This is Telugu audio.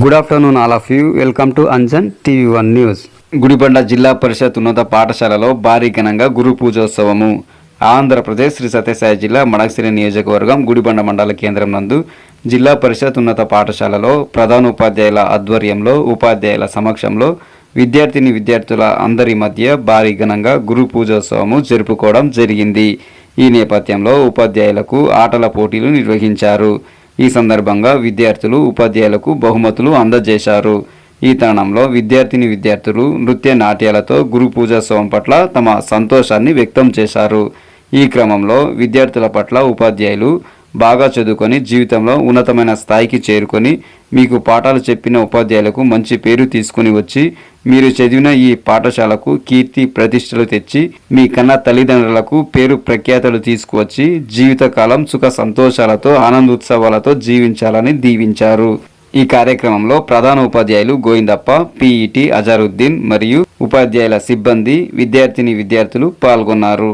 Good afternoon all of you welcome to Anjan TV one news Gudibanda Zilla Parishad ఉన్నత పాఠశాలలో భారీ ఘనంగా గురు పూజోత్సవము. ఆంధ్రప్రదేశ్ శ్రీ సత్యసాయి జిల్లా మడకసిరి నియోజకవర్గం గుడిబండ మండల కేంద్రం నందు జిల్లా పరిషత్ ఉన్నత పాఠశాలలో ప్రధాన ఉపాధ్యాయుల ఆధ్వర్యంలో ఉపాధ్యాయుల సమక్షంలో విద్యార్థిని విద్యార్థుల అందరి మధ్య భారీ ఘనంగా గురు పూజోత్సవము జరుపుకోవడం జరిగింది. ఈ నేపథ్యంలో ఉపాధ్యాయులకు ఆటల పోటీలు నిర్వహించారు. ఈ సందర్భంగా విద్యార్థులు ఉపాధ్యాయులకు బహుమతులు అందజేశారు. ఈ తరుణంలో విద్యార్థిని విద్యార్థులు నృత్య నాట్యాలతో గురు పూజోత్సవం పట్ల తమ సంతోషాన్ని వ్యక్తం చేశారు. ఈ క్రమంలో విద్యార్థుల పట్ల ఉపాధ్యాయులు బాగా చదువుకొని జీవితంలో ఉన్నతమైన స్థాయికి చేరుకొని మీకు పాఠాలు చెప్పిన ఉపాధ్యాయులకు మంచి పేరు తీసుకుని వచ్చి మీరు చదివిన ఈ పాఠశాలకు కీర్తి ప్రతిష్టలు తెచ్చి మీ కన్న తల్లిదండ్రులకు పేరు ప్రఖ్యాతలు తీసుకువచ్చి జీవితకాలం సుఖ సంతోషాలతో ఆనందోత్సవాలతో జీవించాలని దీవించారు. ఈ కార్యక్రమంలో ప్రధాన ఉపాధ్యాయులు గోవిందప్ప పిఈటి అజారుద్దీన్ మరియు ఉపాధ్యాయుల సిబ్బంది విద్యార్థిని విద్యార్థులు పాల్గొన్నారు.